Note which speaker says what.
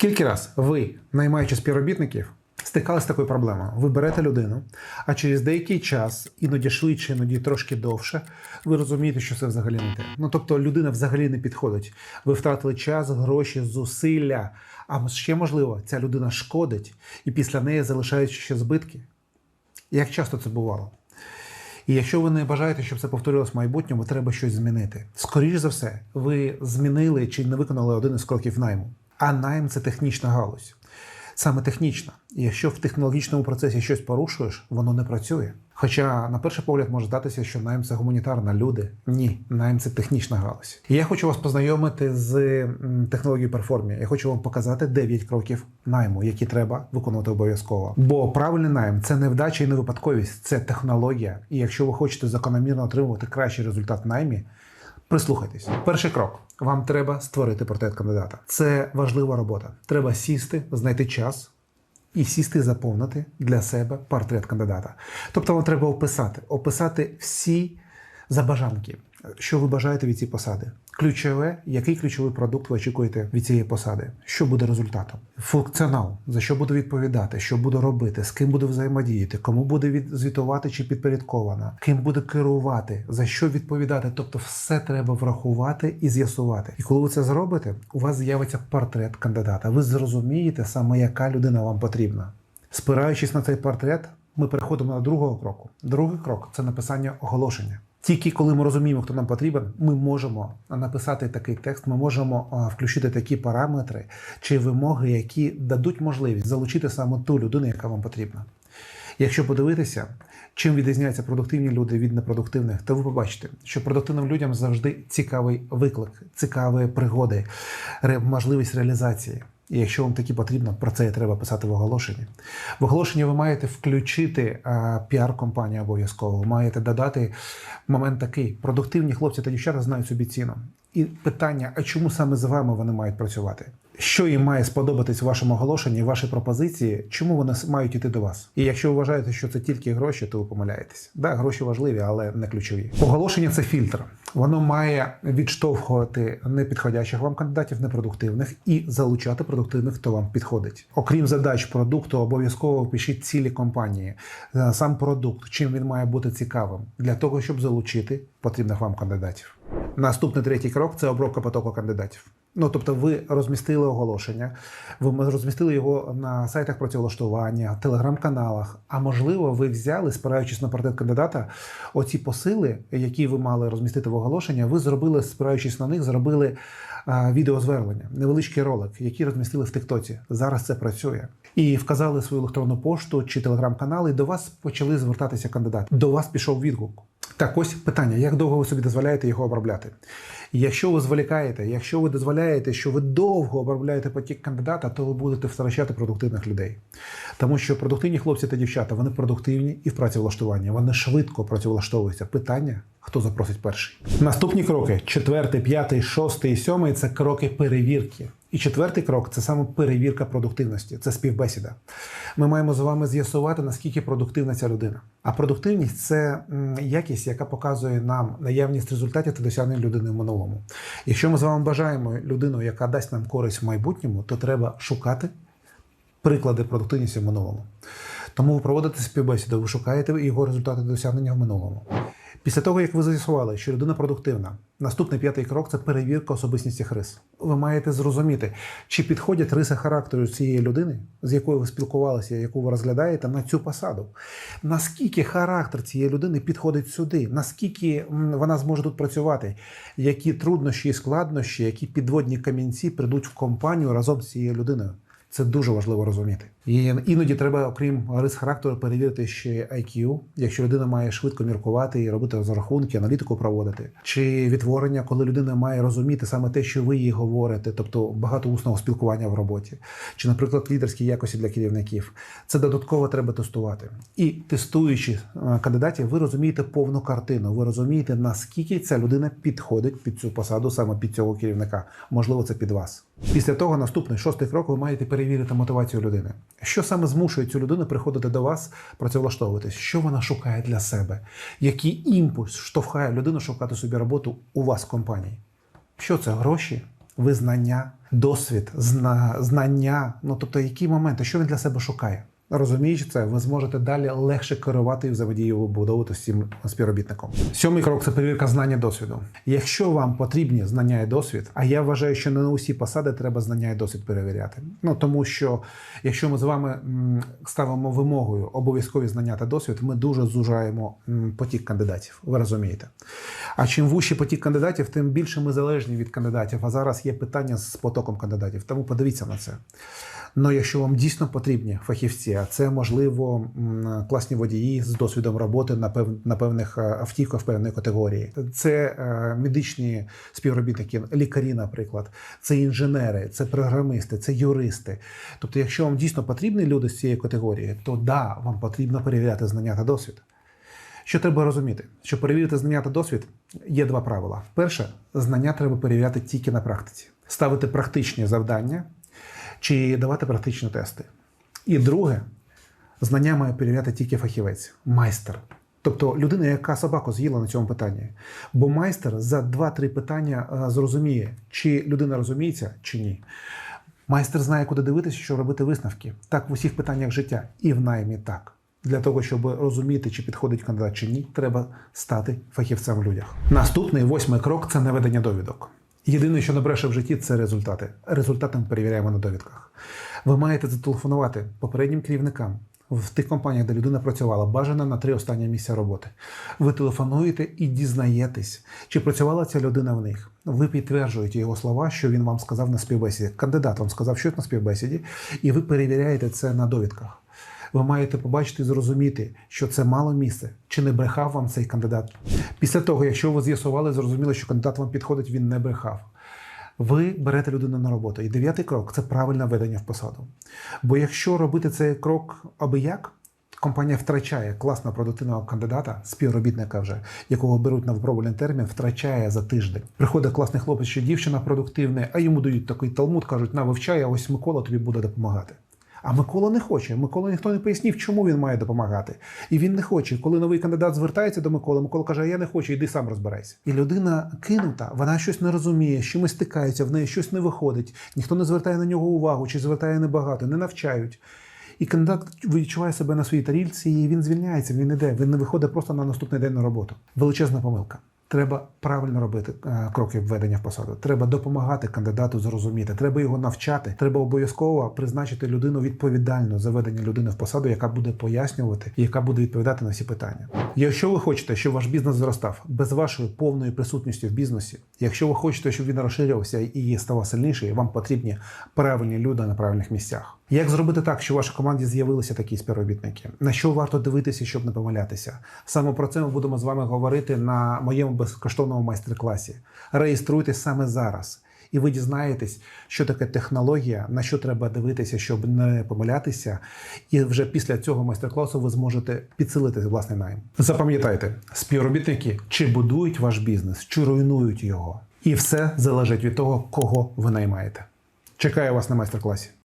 Speaker 1: Скільки раз ви, наймаючи співробітників, стикалися з такою проблемою? Ви берете людину, а через деякий час, іноді швидше, іноді трошки довше, ви розумієте, що це взагалі не те. Ну тобто людина взагалі не підходить. Ви втратили час, гроші, зусилля. А ще можливо, ця людина шкодить, і після неї залишаються ще збитки. Як часто це бувало? І якщо ви не бажаєте, щоб це повторилось в майбутньому, треба щось змінити. Скоріше за все, ви змінили чи не виконали один із кроків найму. А найм це технічна галузь. Саме технічна. І якщо в технологічному процесі щось порушуєш, воно не працює. Хоча, на перший погляд, може здатися, що найм це гуманітарна люди. Ні, найм це технічна галузь. І я хочу вас познайомити з технологією перформі. Я хочу вам показати 9 кроків найму, які треба виконувати обов'язково. Бо правильний найм це не вдача і не випадковість, це технологія. І якщо ви хочете закономірно отримувати кращий результат в наймі, Прислухайтесь. Перший крок. Вам треба створити портрет кандидата. Це важлива робота. Треба сісти, знайти час і сісти заповнити для себе портрет кандидата. Тобто вам треба описати, описати всі забажанки, що ви бажаєте від цієї посади. Ключове, який ключовий продукт ви очікуєте від цієї посади, що буде результатом, функціонал, за що буду відповідати, що буду робити, з ким буду взаємодіяти, кому буде звітувати чи підпорядкована, ким буде керувати, за що відповідати. Тобто, все треба врахувати і з'ясувати. І коли ви це зробите, у вас з'явиться портрет кандидата. Ви зрозумієте саме, яка людина вам потрібна. Спираючись на цей портрет, ми переходимо до другого кроку. Другий крок це написання оголошення. Тільки коли ми розуміємо, хто нам потрібен, ми можемо написати такий текст, ми можемо включити такі параметри чи вимоги, які дадуть можливість залучити саме ту людину, яка вам потрібна. Якщо подивитися, чим відрізняються продуктивні люди від непродуктивних, то ви побачите, що продуктивним людям завжди цікавий виклик, цікаві пригоди, можливість реалізації. І якщо вам такі потрібно, про це і треба писати в оголошенні. В оголошенні ви маєте включити а, піар-компанію обов'язково. Ви маєте додати момент такий: продуктивні хлопці та дівчата знають собі ціну. І питання: а чому саме з вами вони мають працювати? Що їм має сподобатись в вашому оголошенні, в вашій пропозиції, чому вони мають іти до вас? І якщо ви вважаєте, що це тільки гроші, то ви помиляєтесь. Да, гроші важливі, але не ключові. Оголошення це фільтр. Воно має відштовхувати непідходящих вам кандидатів, непродуктивних, і залучати продуктивних, хто вам підходить. Окрім задач продукту, обов'язково пишіть цілі компанії, Е, сам продукт, чим він має бути цікавим для того, щоб залучити потрібних вам кандидатів. Наступний третій крок це обробка потоку кандидатів. Ну, тобто, ви розмістили оголошення, ви розмістили його на сайтах працевлаштування, телеграм-каналах. А можливо, ви взяли, спираючись на портрет кандидата, оці посили, які ви мали розмістити в оголошення, ви зробили, спираючись на них, зробили а, відеозвернення, невеличкий ролик, який розмістили в Тиктоці. Зараз це працює. І вказали свою електронну пошту чи телеграм-канал, і до вас почали звертатися кандидати. До вас пішов відгук. Так ось питання: як довго ви собі дозволяєте його обробляти? Якщо ви зволікаєте, якщо ви дозволяєте, що ви довго обробляєте потік кандидата, то ви будете втрачати продуктивних людей. Тому що продуктивні хлопці та дівчата вони продуктивні і в працевлаштуванні. Вони швидко працевлаштовуються. Питання: хто запросить перший? Наступні кроки: четвертий, п'ятий, шостий, сьомий це кроки перевірки. І четвертий крок це саме перевірка продуктивності, це співбесіда. Ми маємо з вами з'ясувати, наскільки продуктивна ця людина. А продуктивність це якість, яка показує нам наявність результатів та досягнень людини в минулому. Якщо ми з вами бажаємо людину, яка дасть нам користь в майбутньому, то треба шукати приклади продуктивності в минулому. Тому ви проводите співбесіду, ви шукаєте його результати досягнення в минулому. Після того, як ви з'ясували, що людина продуктивна, наступний п'ятий крок це перевірка особистісних рис. Ви маєте зрозуміти, чи підходять риси характеру цієї людини, з якою ви спілкувалися, яку ви розглядаєте на цю посаду. Наскільки характер цієї людини підходить сюди, наскільки вона зможе тут працювати, які труднощі і складнощі, які підводні камінці прийдуть в компанію разом з цією людиною. Це дуже важливо розуміти. І іноді треба, окрім рис характеру, перевірити ще IQ, якщо людина має швидко міркувати і робити розрахунки, аналітику проводити, чи відтворення, коли людина має розуміти саме те, що ви їй говорите, тобто багато усного спілкування в роботі, чи, наприклад, лідерські якості для керівників. Це додатково треба тестувати. І тестуючи е, кандидатів, ви розумієте повну картину. Ви розумієте, наскільки ця людина підходить під цю посаду, саме під цього керівника. Можливо, це під вас. Після того наступний шостий крок ви маєте перевірити мотивацію людини. Що саме змушує цю людину приходити до вас, працевлаштовуватись? Що вона шукає для себе? Який імпульс штовхає людину шукати собі роботу у вас в компанії? Що це гроші, визнання, досвід, зна, знання. Ну тобто, які моменти, що він для себе шукає. Розуміючи це, ви зможете далі легше керувати і взаємодію вибудовувати з цим співробітником. Сьомий крок це перевірка знання досвіду. Якщо вам потрібні знання і досвід, а я вважаю, що не на усі посади треба знання і досвід перевіряти. Ну тому що якщо ми з вами ставимо вимогою обов'язкові знання та досвід, ми дуже зужаємо потік кандидатів. Ви розумієте? А чим вущий потік кандидатів, тим більше ми залежні від кандидатів. А зараз є питання з потоком кандидатів. Тому подивіться на це. Ну, якщо вам дійсно потрібні фахівці, а це можливо класні водії з досвідом роботи на пев на певних е, автівках певної категорії, це е, медичні співробітники, лікарі, наприклад, це інженери, це програмисти, це юристи. Тобто, якщо вам дійсно потрібні люди з цієї категорії, то да, вам потрібно перевіряти знання та досвід. Що треба розуміти? Щоб перевірити знання та досвід, є два правила. Перше, знання треба перевіряти тільки на практиці, ставити практичні завдання чи давати практичні тести. І друге, знання має перевіряти тільки фахівець, майстер. Тобто людина, яка собаку з'їла на цьому питанні. Бо майстер за 2-3 питання е, зрозуміє, чи людина розуміється, чи ні. Майстер знає, куди дивитися, що робити висновки. Так в усіх питаннях життя, і в наймі так. Для того, щоб розуміти, чи підходить кандидат чи ні, треба стати фахівцем в людях. Наступний восьмий крок це наведення довідок. Єдине, що не бреше в житті, це результати. Результати ми перевіряємо на довідках. Ви маєте зателефонувати попереднім керівникам в тих компаніях, де людина працювала, бажано на три останні місця роботи. Ви телефонуєте і дізнаєтесь, чи працювала ця людина в них. Ви підтверджуєте його слова, що він вам сказав на співбесіді. Кандидат вам сказав щось на співбесіді, і ви перевіряєте це на довідках. Ви маєте побачити і зрозуміти, що це мало місце, чи не брехав вам цей кандидат. Після того, якщо ви з'ясували, зрозуміли, що кандидат вам підходить, він не брехав. Ви берете людину на роботу. І дев'ятий крок це правильне ведення в посаду. Бо якщо робити цей крок аби як, компанія втрачає класно продуктивного кандидата, співробітника вже, якого беруть на випробувальний термін, втрачає за тиждень. Приходить класний хлопець чи дівчина продуктивний, а йому дають такий талмуд, кажуть, на вивчай, а ось Микола тобі буде допомагати. А Микола не хоче. Микола ніхто не пояснів, чому він має допомагати. І він не хоче. Коли новий кандидат звертається до Миколи, Микола каже: Я не хочу, йди сам розбирайся. І людина кинута, вона щось не розуміє, з чимось стикається, в неї щось не виходить. Ніхто не звертає на нього увагу, чи звертає небагато, не навчають. І кандидат відчуває себе на своїй тарільці, і він звільняється, він іде, він не виходить просто на наступний день на роботу. Величезна помилка. Треба правильно робити е, кроки введення в посаду. Треба допомагати кандидату зрозуміти. Треба його навчати. Треба обов'язково призначити людину відповідальну за ведення людини в посаду, яка буде пояснювати і яка буде відповідати на всі питання. Якщо ви хочете, щоб ваш бізнес зростав без вашої повної присутності в бізнесі, якщо ви хочете, щоб він розширювався і ставав сильніший, вам потрібні правильні люди на правильних місцях. Як зробити так, щоб в вашій команді з'явилися такі співробітники? На що варто дивитися, щоб не помилятися? Саме про це ми будемо з вами говорити на моєму безкоштовному майстер-класі. Реєструйтесь саме зараз, і ви дізнаєтесь, що таке технологія, на що треба дивитися, щоб не помилятися. І вже після цього майстер-класу ви зможете підсилити власний найм. Запам'ятайте, співробітники чи будують ваш бізнес, чи руйнують його. І все залежить від того, кого ви наймаєте. Чекаю вас на майстер-класі.